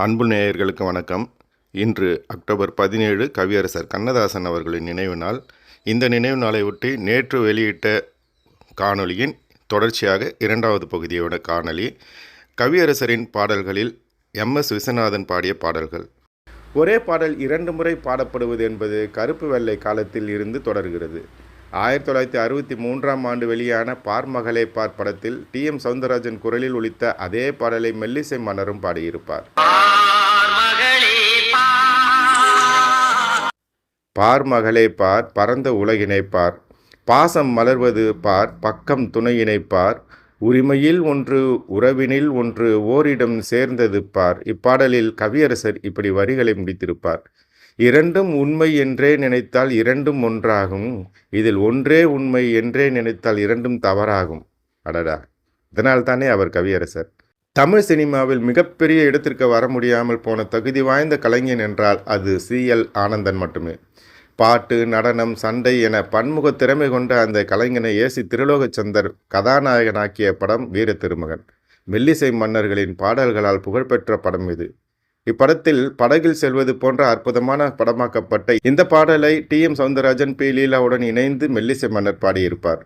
அன்பு நேயர்களுக்கு வணக்கம். இன்று அக்டோபர் பதினேழு கவியரசர் கண்ணதாசன் அவர்களின் நினைவு நாள். இந்த நினைவு நாளை ஒட்டி நேற்று வெளியிட்ட காணொளியின் தொடர்ச்சியாக இரண்டாவது பகுதியோட காணொளி கவியரசரின் பாடல்களில் எம். எஸ். விஸ்வநாதன் பாடிய பாடல்கள். ஒரே பாடல் இரண்டு முறை பாடப்படுவது என்பது கருப்பு வெள்ளை காலத்தில் இருந்து தொடர்கிறது. ஆயிரத்தி தொள்ளாயிரத்தி அறுபத்தி மூன்றாம் ஆண்டு வெளியான பார் மகளே பார் படத்தில் டி. எம். சவுந்தரராஜன் குரலில் ஒலித்த அதே பாடலை மெல்லிசை மன்னரும் பாடியிருப்பார். பார் மகளே பார் பரந்த உலகினை பார். பாசம் மலர்வது பார் பக்கம் துணையினை பார். உரிமையில் ஒன்று உறவினில் ஒன்று ஓரிடம் சேர்ந்தது பார். இப்பாடலில் கவியரசர் இப்படி வரிகளை முடித்திருப்பார். இரண்டும் உண்மை என்றே நினைத்தால் இரண்டும் ஒன்றாகும். இதில் ஒன்றே உண்மை என்றே நினைத்தால் இரண்டும் தவறாகும். அடடா. இதனால் தானே அவர் கவியரசர். தமிழ் சினிமாவில் மிகப்பெரிய இடத்திற்கு வர முடியாமல் போன தகுதி வாய்ந்த கலைஞன் என்றால் அது சி எல் ஆனந்தன் மட்டுமே. பாட்டு நடனம் சண்டை என பன்முக திறமை கொண்ட அந்த கலைஞனை ஏசி திருலோகச்சந்தர் கதாநாயகனாக்கிய படம் வீர திருமகன். மெல்லிசை மன்னர்களின் பாடல்களால் புகழ்பெற்ற படம் இது. இப்படத்தில் படகில் செல்வது போன்ற அற்புதமான படமாக்கப்பட்ட இந்த பாடலை டி. எம். சவுந்தரராஜன் பி. லீலாவுடன் இணைந்து மெல்லிசை மன்னர் பாடியிருப்பார்.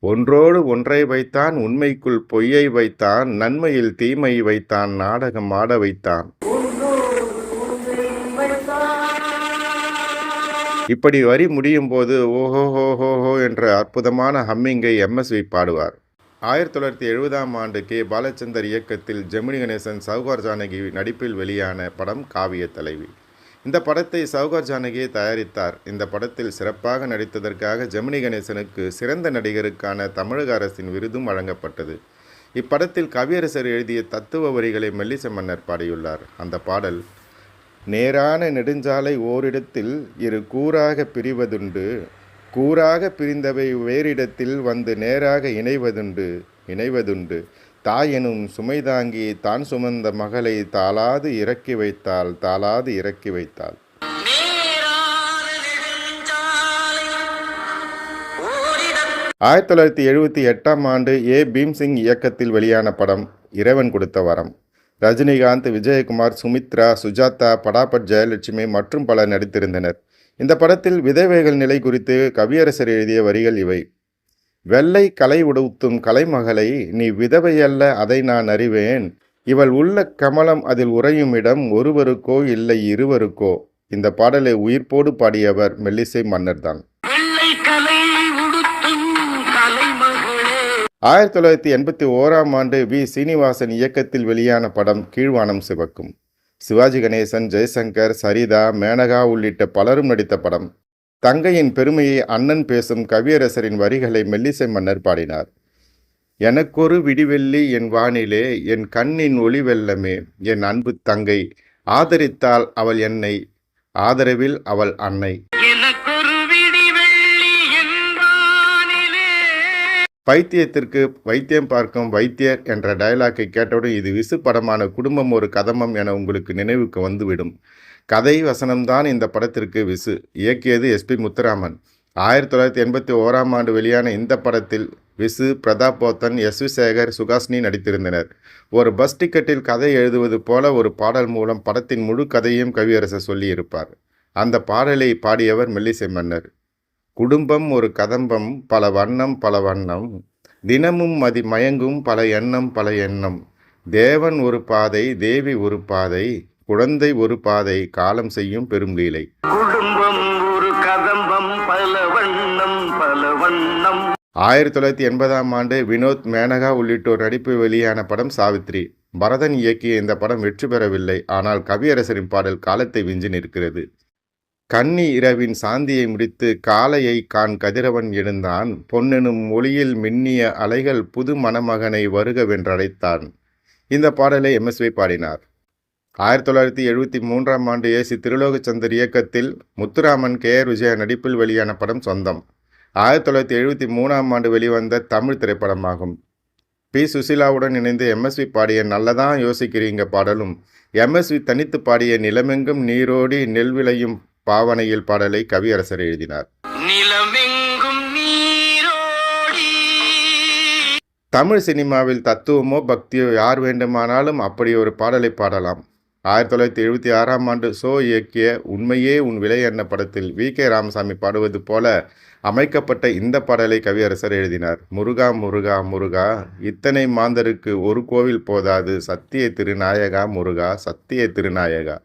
ஒன்றோடு ஒன்றை வைத்தான் உண்மைக்குள் பொய்யை வைத்தான் நன்மையில் தீமை வைத்தான் நாடகம் ஆட வைத்தான். இப்படி வரி முடியும் போது ஓஹோ ஹோ ஹோ ஹோ என்ற அற்புதமான ஹம்மிங்கை எம்எஸ்வி பாடுவார். ஆயிரத்தி தொள்ளாயிரத்தி எழுபதாம் ஆண்டு கே. பாலச்சந்தர் இயக்கத்தில் ஜெமினி கணேசன் சவுகார் ஜானகி நடிப்பில் வெளியான படம் காவிய தலைவி. இந்த படத்தை சவுகார் ஜானகியை தயாரித்தார். இந்த படத்தில் சிறப்பாக நடித்ததற்காக ஜெமினி கணேசனுக்கு சிறந்த நடிகருக்கான தமிழக அரசின் விருதும் வழங்கப்பட்டது. இப்படத்தில் கவியரசர் எழுதிய தத்துவ வரிகளை மெல்லிச மன்னர் பாடியுள்ளார். அந்த பாடல் நேரான நெடுஞ்சாலை ஓரிடத்தில் இரு கூறாக பிரிவதுண்டு. கூறாக பிரிந்தவை வேறிடத்தில் வந்து நேராக இணைவதுண்டு இணைவதுண்டு. தாயெனும் சுமைதாங்கி தான் சுமந்த மகளை தாளாது இறக்கி வைத்தாள் தாளாது இறக்கி வைத்தாள். ஆயிரத்தி தொள்ளாயிரத்தி எழுபத்தி எட்டாம் ஆண்டு ஏ. பீம்சிங் இயக்கத்தில் வெளியான படம் இறைவன் கொடுத்த வரம் ரஜினிகாந்த் விஜயகுமார் சுமித்ரா சுஜாதா படாபட் ஜெயலட்சுமி மற்றும் பலர் நடித்திருந்தனர். இந்த படத்தில் விதவைகள் நிலை குறித்து கவியரசர் எழுதிய வரிகள் இவை. வெள்ளை கலை உடுத்தும் கலைமகளை நீ விதவையல்ல அதை நான் அறிவேன். இவள் உள்ள கமலம் அதில் உறையும் இடம் ஒருவருக்கோ இல்லை இருவருக்கோ. இந்த பாடலை உயிர்ப்போடு பாடியவர் மெல்லிசை மன்னர்தான் ஆயிரத்தி தொள்ளாயிரத்தி எண்பத்தி ஓராம் ஆண்டு வி. சீனிவாசன் இயக்கத்தில் வெளியான படம் கீழ்வானம் சிவக்கும். சிவாஜி கணேசன் ஜெய்சங்கர் சரிதா மேனகா உள்ளிட்ட பலரும் நடித்த படம். தங்கையின் பெருமையை அண்ணன் பேசும் கவியரசரின் வரிகளை மெல்லிசை மன்னர் பாடினார். எனக்கொரு விடிவெள்ளி என் வானிலே என் கண்ணின் ஒளிவெல்லமே என் அன்பு தங்கை ஆதரித்தால் அவள் என்னை ஆதரவில் அவள் அன்னை. பைத்தியத்திற்கு வைத்தியம் பார்க்கும் வைத்தியர் என்ற டயலாக்கை கேட்டவுடன் இது விசு படமான குடும்பம் ஒரு கதமம் என உங்களுக்கு நினைவுக்கு வந்துவிடும். கதை வசனம்தான் இந்த படத்திற்கு விசு. இயக்கியது எஸ்பி முத்துராமன். ஆயிரத்தி தொள்ளாயிரத்தி எண்பத்தி ஓராம் ஆண்டு வெளியான இந்த படத்தில் விசு பிரதாப் போத்தன் எஸ். வி சேகர் சுகாசினி நடித்திருந்தனர். ஒரு பஸ் டிக்கெட்டில் கதை எழுதுவது போல ஒரு பாடல் மூலம் படத்தின் முழு கதையும் கவியரசர் சொல்லியிருப்பார். அந்த பாடலை பாடியவர் மெல்லிசை மன்னர். குடும்பம் ஒரு கதம்பம் பல வண்ணம் பல வண்ணம். தினமும் மதி மயங்கும் பல எண்ணம் பல எண்ணம். தேவன் ஒரு பாதை தேவி ஒரு பாதை குழந்தை ஒரு பாதை காலம் செய்யும் பெரும் லீலை. குடும்பம் ஒரு கதம்பம் பல வண்ணம் பல வண்ணம். ஆயிரத்தி தொள்ளாயிரத்தி எண்பதாம் ஆண்டு வினோத் மேனகா உள்ளிட்டோர் நடிப்பு வெளியான படம் சாவித்ரி. பரதன் இயக்கிய இந்த படம் வெற்றி பெறவில்லை ஆனால் கவியரசரின் பாடல் காலத்தை விஞ்சி நிற்கிறது. கன்னி இரவின் சாந்தியை முடித்து காலையை கான் கதிரவன் எழுந்தான். பொன்னெனும் ஒளியில் மின்னிய அலைகள் புது மணமகனை வருகவென்றழைத்தான் இந்த பாடலை எம்எஸ்வி பாடினார். ஆயிரத்தி தொள்ளாயிரத்தி எழுபத்தி மூன்றாம் ஆண்டு ஏசி திருலோகச்சந்தர் இயக்கத்தில் முத்துராமன் கே. ஆர். விஜயா நடிப்பில் வெளியான படம் சொந்தம். ஆயிரத்தி தொள்ளாயிரத்தி எழுபத்தி மூணாம் ஆண்டு வெளிவந்த தமிழ் திரைப்படமாகும். பி. சுசிலாவுடன் இணைந்து எம்எஸ்வி பாடிய நல்லதான் யோசிக்கிறீங்க பாடலும். எம்எஸ்வி தனித்து பாடிய நிலமெங்கும் நீரோடி நெல் விளையும் பாவனையில் பாடலை கவியரசர் எழுதினார். தமிழ் சினிமாவில் தத்துவமோ பக்தியோ யார் வேண்டுமானாலும் அப்படி ஒரு பாடலை பாடலாம். ஆயிரத்தி தொள்ளாயிரத்தி எழுபத்தி ஆறாம் ஆண்டு சோ இயக்கிய உண்மையே உன் விலை என்ற படத்தில் வி. கே. ராமசாமி பாடுவது போல அமைக்கப்பட்ட இந்த பாடலை கவியரசர் எழுதினார். முருகா முருகா முருகா இத்தனை மாந்தருக்கு ஒரு கோவில் போதாது. சத்திய திருநாயகா முருகா சத்திய திருநாயகா.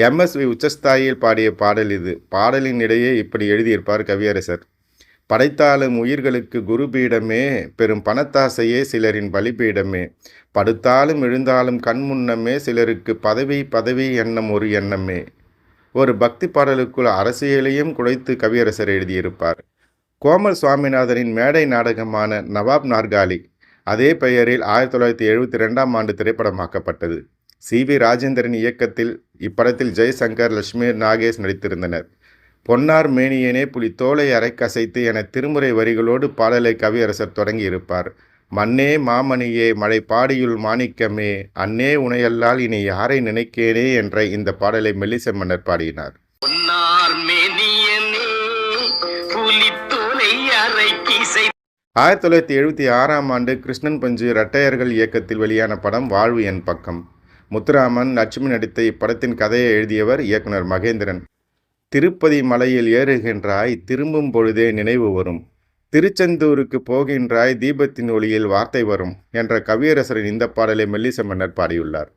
எம்எஸ்வி உச்சஸ்தாயில் பாடிய பாடல் இது. பாடலின் இடையே இப்படி எழுதியிருப்பார் கவியரசர். படைத்தாலும் உயிர்களுக்கு குருபீடமே பெரும் பணத்தாசையே சிலரின் பலிபீடமே. படுத்தாலும் எழுந்தாலும் கண் முன்னமே சிலருக்கு பதவி பதவி எண்ணம் ஒரு எண்ணமே. ஒரு பக்தி பாடலுக்குள் அரசியலையும் குடைத்து கவியரசர் எழுதியிருப்பார். கோமல் சுவாமிநாதனின் மேடை நாடகமான நவாப் நார்காலி அதே பெயரில் ஆயிரத்தி தொள்ளாயிரத்தி எழுபத்தி ரெண்டாம் ஆண்டு திரைப்படமாக்கப்பட்டது. சி. வி. ராஜேந்திரன் இயக்கத்தில் இப்படத்தில் ஜெய்சங்கர் லட்சுமி நாகேஷ் நடித்திருந்தனர். பொன்னார் மேனியனே புலி தோலை அரைக்கசைத்து என திருமுறை வரிகளோடு பாடலை கவியரசர் தொடங்கியிருப்பார். மண்ணே மாமணியே மழை பாடியுள் மாணிக்கமே அன்னே உனையல்லால் இனி யாரை நினைக்கேனே என்ற இந்த பாடலை மெல்லிசை மன்னர் பாடினார். ஆயிரத்தி தொள்ளாயிரத்தி எழுபத்தி ஆறாம் ஆண்டு கிருஷ்ணன் பஞ்சு இரட்டையர்கள் இயக்கத்தில் வெளியான படம் வாழ்வு என் பக்கம். முத்துராமன் லட்சுமி நடித்த இப்படத்தின் கதையை எழுதியவர் இயக்குனர் மகேந்திரன். திருப்பதி மலையில் ஏறுகின்றாய் திரும்பும் பொழுதே நினைவு வரும். திருச்செந்தூருக்கு போகின்றாய் தீபத்தின் ஒளியில் வார்த்தை வரும் என்ற கவியரசரின் இந்த பாடலை மெல்லிச மன்னர் பாடியுள்ளார்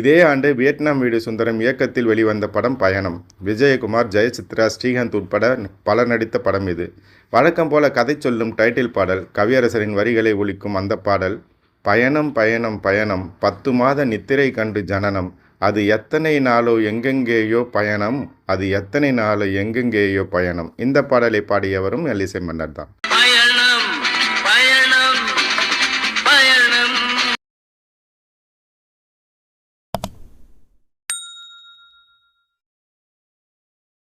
இதே ஆண்டு வியட்நாம் வீடு சுந்தரம் இயக்கத்தில் வெளிவந்த படம் பயணம். விஜயகுமார் ஜெயசித்ரா ஸ்ரீகாந்த் உட்பட பலர் நடித்த படம் இது. வழக்கம் போல கதை சொல்லும் டைட்டில் பாடல் கவியரசரின் வரிகளை ஒலிக்கும் அந்த பாடல் பயணம் பயணம் பயணம். பத்து மாத நித்திரை கண்டு ஜனனம். அது எத்தனை நாளோ எங்கெங்கேயோ பயணம். அது எத்தனை நாளோ எங்கெங்கேயோ பயணம். இந்த பாடலை பாடியவரும் எல்லிசை மன்னர் தான்